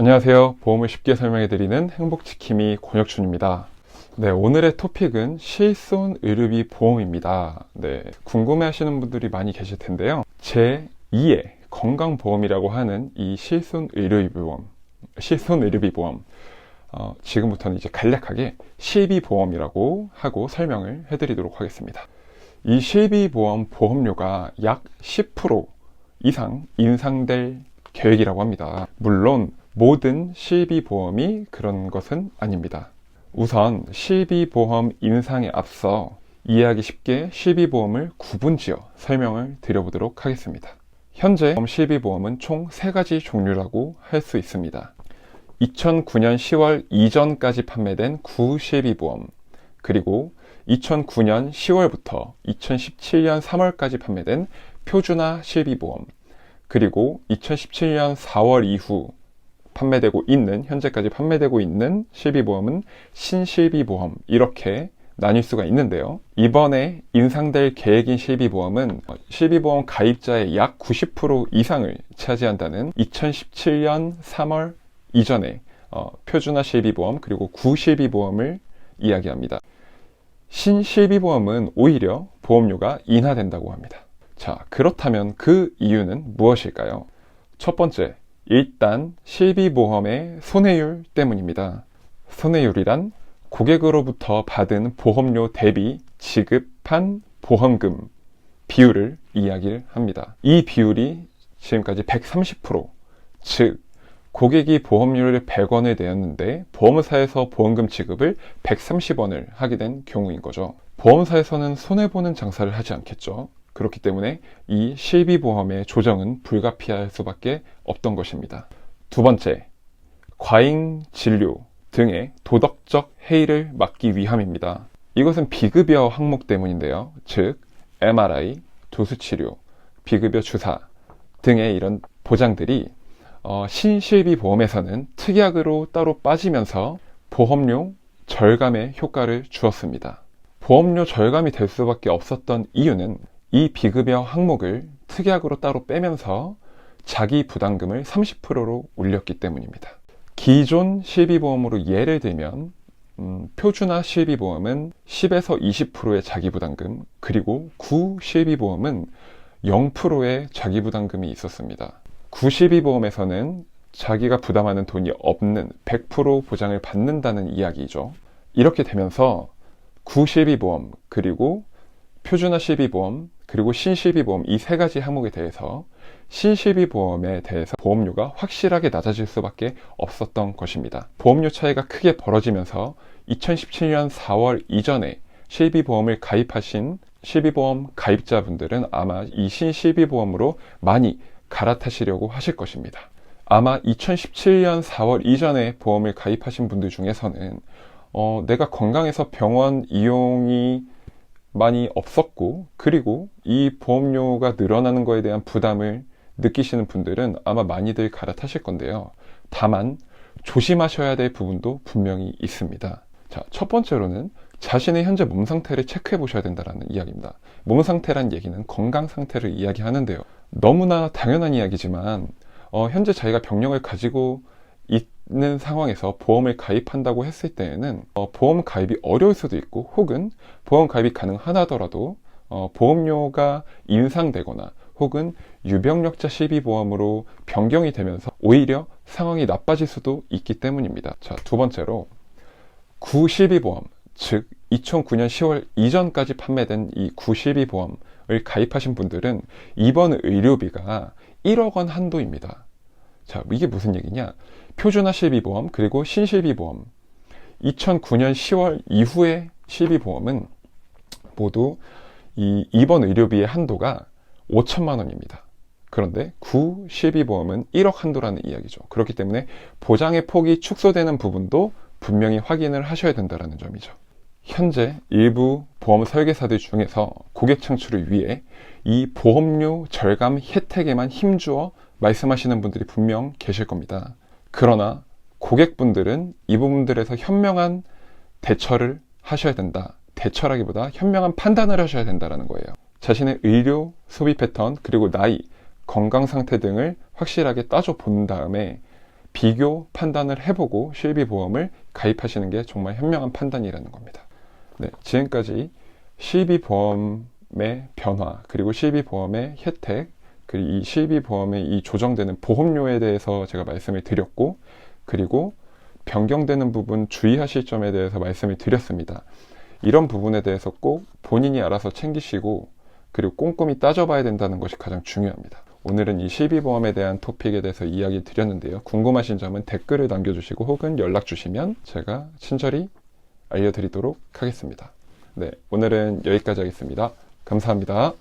안녕하세요. 보험을 쉽게 설명해드리는 행복지킴이 권혁춘입니다. 네, 오늘의 토픽은 실손 의료비 보험입니다. 네, 궁금해 하시는 분들이 많이 계실 텐데요. 제 2의 건강보험이라고 하는 이 실손 의료비 보험, 실손 의료비 보험, 어, 지금부터는 이제 간략하게 실비보험이라고 하고 설명을 해드리도록 하겠습니다. 이 실비보험 보험료가 약 10% 이상 인상될 계획이라고 합니다. 물론 모든 실비보험이 그런 것은 아닙니다. 우선 실비보험 인상에 앞서 이해하기 쉽게 실비보험을 구분지어 설명을 드려보도록 하겠습니다. 현재 실비보험은 총 3가지 종류라고 할 수 있습니다. 2009년 10월 이전까지 판매된 구실비보험, 그리고 2009년 10월부터 2017년 3월까지 판매된 표준화 실비보험, 그리고 2017년 4월 이후 판매되고 있는, 현재까지 판매되고 있는 실비보험은 신실비보험, 이렇게 나뉠 수가 있는데요. 이번에 인상될 계획인 실비보험은 실비보험 가입자의 약 90% 이상을 차지한다는 2017년 3월 이전에 어, 표준화 실비보험 그리고 구실비보험을 이야기합니다. 신실비보험은 오히려 보험료가 인하된다고 합니다. 자, 그렇다면 그 이유는 무엇일까요? 첫 번째, 일단 실비보험의 손해율 때문입니다. 손해율이란 고객으로부터 받은 보험료 대비 지급한 보험금 비율을 이야기를 합니다. 이 비율이 지금까지 130%, 즉 고객이 보험료를 100원을 내었는데 보험사에서 보험금 지급을 130원을 하게 된 경우인 거죠. 보험사에서는 손해보는 장사를 하지 않겠죠. 그렇기 때문에 이 실비보험의 조정은 불가피할 수밖에 없던 것입니다. 두 번째, 과잉 진료 등의 도덕적 해이를 막기 위함입니다. 이것은 비급여 항목 때문인데요. 즉, MRI, 도수치료, 비급여 주사 등의 이런 보장들이 어, 신실비 보험에서는 특약으로 따로 빠지면서 보험료 절감의 효과를 주었습니다. 보험료 절감이 될 수밖에 없었던 이유는 이 비급여 항목을 특약으로 따로 빼면서 자기 부담금을 30%로 올렸기 때문입니다. 기존 실비보험으로 예를 들면 음, 표준화 실비보험은 10에서 20%의 자기부담금 그리고 구 실비보험은 0%의 자기부담금이 있었습니다. 92보험에서는 자기가 부담하는 돈이 없는 100% 보장을 받는다는 이야기죠. 이렇게 되면서 9실비보험 그리고 표준화 실비보험 그리고 신실비보험 이 세 가지 항목에 대해서 신실비보험에 대해서 보험료가 확실하게 낮아질 수밖에 없었던 것입니다. 보험료 차이가 크게 벌어지면서 2017년 4월 이전에 실비보험을 가입하신 실비보험 가입자분들은 아마 이 신실비보험으로 많이 갈아타시려고 하실 것입니다. 아마 2017년 4월 이전에 보험을 가입하신 분들 중에서는 어, 내가 건강해서 병원 이용이 많이 없었고 그리고 이 보험료가 늘어나는 것에 대한 부담을 느끼시는 분들은 아마 많이들 갈아타실 건데요. 다만 조심하셔야 될 부분도 분명히 있습니다. 자, 첫 번째로는 자신의 현재 몸 상태를 체크해 보셔야 된다는 이야기입니다. 몸 상태란 얘기는 건강 상태를 이야기하는데요. 너무나 당연한 이야기지만 어, 현재 자기가 병력을 가지고 있는 상황에서 보험을 가입한다고 했을 때에는 어, 보험 가입이 어려울 수도 있고 혹은 보험 가입이 가능하더라도 어, 보험료가 인상되거나 혹은 유병력자 실비보험으로 변경이 되면서 오히려 상황이 나빠질 수도 있기 때문입니다. 자, 두 번째로 구실비보험, 즉 2009년 10월 이전까지 판매된 이 구실비보험을 가입하신 분들은 이번 의료비가 1억 원 한도입니다. 자, 이게 무슨 얘기냐? 표준화 실비보험 그리고 신실비보험 2009년 10월 이후의 실비보험은 모두 이 입원 의료비의 한도가 5천만 원입니다. 그런데 구 실비보험은 1억 한도라는 이야기죠. 그렇기 때문에 보장의 폭이 축소되는 부분도 분명히 확인을 하셔야 된다는 점이죠. 현재 일부 보험 설계사들 중에서 고객 창출을 위해 이 보험료 절감 혜택에만 힘주어 말씀하시는 분들이 분명 계실 겁니다. 그러나 고객분들은 이 부분들에서 현명한 대처를 하셔야 된다. 대처라기보다 현명한 판단을 하셔야 된다는 거예요. 자신의 의료 소비 패턴 그리고 나이, 건강 상태 등을 확실하게 따져 본 다음에 비교 판단을 해보고 실비 보험을 가입하시는 게 정말 현명한 판단이라는 겁니다. 네, 지금까지 실비 보험의 변화 그리고 실비 보험의 혜택 그리고 이 실비 보험의 이 조정되는 보험료에 대해서 제가 말씀을 드렸고 그리고 변경되는 부분 주의하실 점에 대해서 말씀을 드렸습니다. 이런 부분에 대해서 꼭 본인이 알아서 챙기시고 그리고 꼼꼼히 따져봐야 된다는 것이 가장 중요합니다. 오늘은 이 실비보험에 대한 토픽에 대해서 이야기 드렸는데요. 궁금하신 점은 댓글을 남겨주시고 혹은 연락 주시면 제가 친절히 알려드리도록 하겠습니다. 네, 오늘은 여기까지 하겠습니다. 감사합니다.